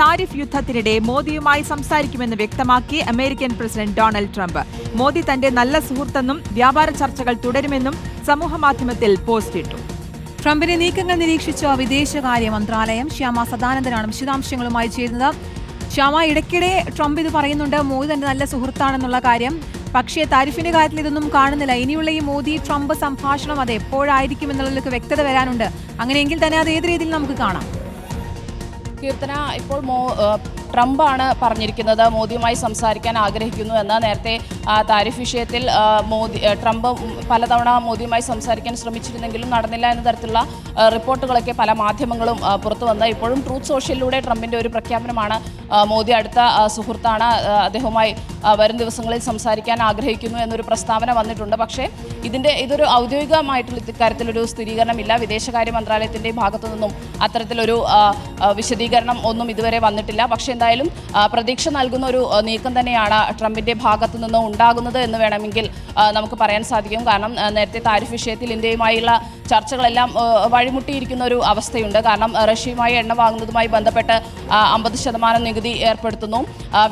Tariff യുദ്ധത്തിനിടെ മോദിയുമായി സംസാരിക്കുമെന്ന് വ്യക്തമാക്കി American president Donald Trump. Modi തന്റെ നല്ല സുഹൃത്തെന്നും വ്യാപാര ചർച്ചകൾ തുടരുമെന്നും സമൂഹമാധ്യമത്തിൽ പോസ്റ്റ് ഇട്ടു. ട്രംപിന്റെ നീക്കങ്ങൾ നിരീക്ഷിച്ച വിദേശകാര്യ മന്ത്രാലയം ശ്യാമ സദാനന്ദനാണ് വിശദാംശങ്ങളുമായി ചേരുന്നത്. ശ്യാമ ഇടയ്ക്കിടെ ട്രംപ് ഇത് പറയുന്നുണ്ട് മോദി തന്റെ നല്ല സുഹൃത്താണെന്നുള്ള കാര്യം. പക്ഷേ താരിഫിന്റെ കാര്യത്തിൽ ഇതൊന്നും കാണുന്നില്ല. ഇനിയുള്ള ഈ മോദി ട്രംപ് സംഭാഷണം അത് എപ്പോഴായിരിക്കും എന്നുള്ളതിലേക്ക് വ്യക്തത വരാനുണ്ട്. അങ്ങനെയെങ്കിൽ തന്നെ അത് ഏത് രീതിയിൽ നമുക്ക് കാണാം? കീർത്തന ഇപ്പോൾ മോ ഏഹ് ട്രംപാണ് പറഞ്ഞിരിക്കുന്നത്. മോദിയുമായി സംസാരിക്കാൻ ആഗ്രഹിക്കുന്നു എന്ന്. നേരത്തെ താരിഫ് വിഷയത്തിൽ മോദി ട്രംപ് പലതവണ മോദിയുമായി സംസാരിക്കാൻ ശ്രമിച്ചിരുന്നെങ്കിലും നടന്നില്ല എന്ന തരത്തിലുള്ള റിപ്പോർട്ടുകളൊക്കെ പല മാധ്യമങ്ങളും പുറത്തു വന്ന്. ഇപ്പോഴും ട്രൂത്ത് സോഷ്യലിലൂടെ ട്രംപിന്റെ ഒരു പ്രഖ്യാപനമാണ് മോദി അടുത്ത സുഹൃത്താണ് അദ്ദേഹവുമായി വരും ദിവസങ്ങളിൽ സംസാരിക്കാൻ ആഗ്രഹിക്കുന്നു എന്നൊരു പ്രസ്താവന വന്നിട്ടുണ്ട്. പക്ഷേ ഇതിന്റെ ഇതൊരു ഔദ്യോഗികമായിട്ടുള്ള ഇക്കാര്യത്തിലൊരു സ്ഥിരീകരണമില്ല. വിദേശകാര്യ മന്ത്രാലയത്തിന്റെ ഭാഗത്തു നിന്നും അത്തരത്തിലൊരു വിശദീകരണം ഒന്നും ഇതുവരെ വന്നിട്ടില്ല. പക്ഷേ എന്തായാലും പ്രതീക്ഷ നൽകുന്ന ഒരു നീക്കം തന്നെയാണ് ട്രംപിന്റെ ഭാഗത്തു നിന്ന് ഉണ്ടാകുന്നത് എന്ന് വേണമെങ്കിൽ നമുക്ക് പറയാൻ സാധിക്കും. കാരണം നേരത്തെ താരിഫ് വിഷയത്തിൽ ഇന്ത്യയുമായുള്ള ചർച്ചകളെല്ലാം വഴിമുട്ടിയിരിക്കുന്ന ഒരു അവസ്ഥയുണ്ട്. കാരണം റഷ്യയുമായി എണ്ണ വാങ്ങുന്നതുമായി ബന്ധപ്പെട്ട് അമ്പത് ശതമാനം നികുതി ഏർപ്പെടുത്തുന്നു.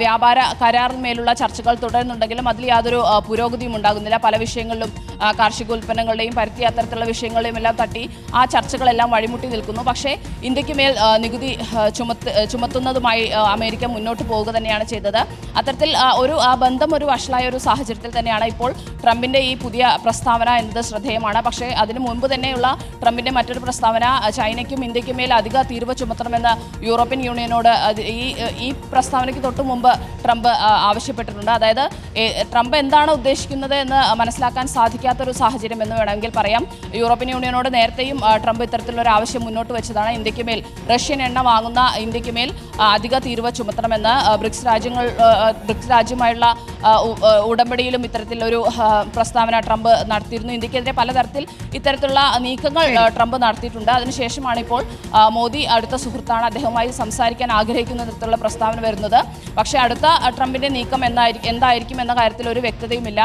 വ്യാപാര കരാറിന്മേലുള്ള ചർച്ചകൾ തുടരുന്നുണ്ടെങ്കിലും അതിൽ യാതൊരു പുരോഗതിയും ഉണ്ടാകുന്നില്ല. പല വിഷയങ്ങളിലും ആ, കാർഷിക ഉൽപ്പന്നങ്ങളുടെയും പരുത്തി അത്തരത്തിലുള്ള വിഷയങ്ങളെയും എല്ലാം തട്ടി ആ ചർച്ചകളെല്ലാം വഴിമുട്ടി നിൽക്കുന്നു. പക്ഷേ ഇന്ത്യയ്ക്ക് മേൽ നികുതി ചുമത്ത് ചുമത്തുന്നതുമായി അമേരിക്ക മുന്നോട്ട് പോവുക തന്നെയാണ് ചെയ്തത്. അത്തരത്തിൽ ഒരു ബന്ധം ഒരു വഷളായ ഒരു സാഹചര്യത്തിൽ തന്നെയാണ് ഇപ്പോൾ ട്രംപിന്റെ ഈ പുതിയ പ്രസ്താവന എന്നത് ശ്രദ്ധേയമാണ്. പക്ഷേ അതിനു മുൻപ് തന്നെയുള്ള ട്രംപിന്റെ മറ്റൊരു പ്രസ്താവന ചൈനയ്ക്കും ഇന്ത്യയ്ക്കും മേൽ അധിക തീരുവ ചുമത്തണമെന്ന് യൂറോപ്യൻ യൂണിയനോട് ഈ ഈ പ്രസ്താവനയ്ക്ക് തൊട്ട് മുമ്പ് ട്രംപ് ആവശ്യപ്പെട്ടിട്ടുണ്ട്. അതായത് ട്രംപ് എന്താണ് ഉദ്ദേശിക്കുന്നത് എന്ന് മനസ്സിലാക്കാൻ സാധിക്കാത്തൊരു സാഹചര്യം എന്ന് വേണമെങ്കിൽ പറയാം. യൂറോപ്യൻ യൂണിയനോട് നേരത്തെയും ട്രംപ് ഇത്തരത്തിലുള്ള ആവശ്യം മുന്നോട്ട് വെച്ചതാണ്. ഇന്ത്യയ്ക്ക് മേൽ റഷ്യൻ എണ്ണ വാങ്ങുന്ന ഇന്ത്യയ്ക്ക് മേൽ അധിക തീരുവ ചുമത്തണമെന്ന് ബ്രിക്സ് രാജ്യങ്ങൾ ബ്രിക്സ് രാജ്യമായുള്ള ഉടമ്പടിയിലും ഇത്തരത്തിലൊരു പ്രസ്താവന ട്രംപ് നടത്തിയിരുന്നു. ഇന്ത്യക്കെതിരെ പലതരത്തിൽ ഇത്തരത്തിലുള്ള നീക്കങ്ങൾ ട്രംപ് നടത്തിയിട്ടുണ്ട്. അതിനുശേഷമാണ് ഇപ്പോൾ മോദി അടുത്ത സുഹൃത്താണ് അദ്ദേഹവുമായി സംസാരിക്കാൻ ആഗ്രഹിക്കുന്ന തരത്തിലുള്ള പ്രസ്താവന വരുന്നത്. പക്ഷേ അടുത്ത ട്രംപിന്റെ നീക്കം എന്തായിരിക്കും എന്തായിരിക്കും എന്ന കാര്യത്തിൽ ഒരു വ്യക്തതയുമില്ല.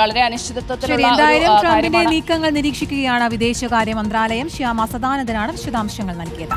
വളരെ അനിശ്ചിതത്വത്തിലുള്ള നീക്കങ്ങൾ നിരീക്ഷിക്കുകയാണ് വിദേശകാര്യ മന്ത്രാലയം. ശ്യാമ സദാനന്ദനാണ് വിശദാംശങ്ങൾ നൽകിയത്.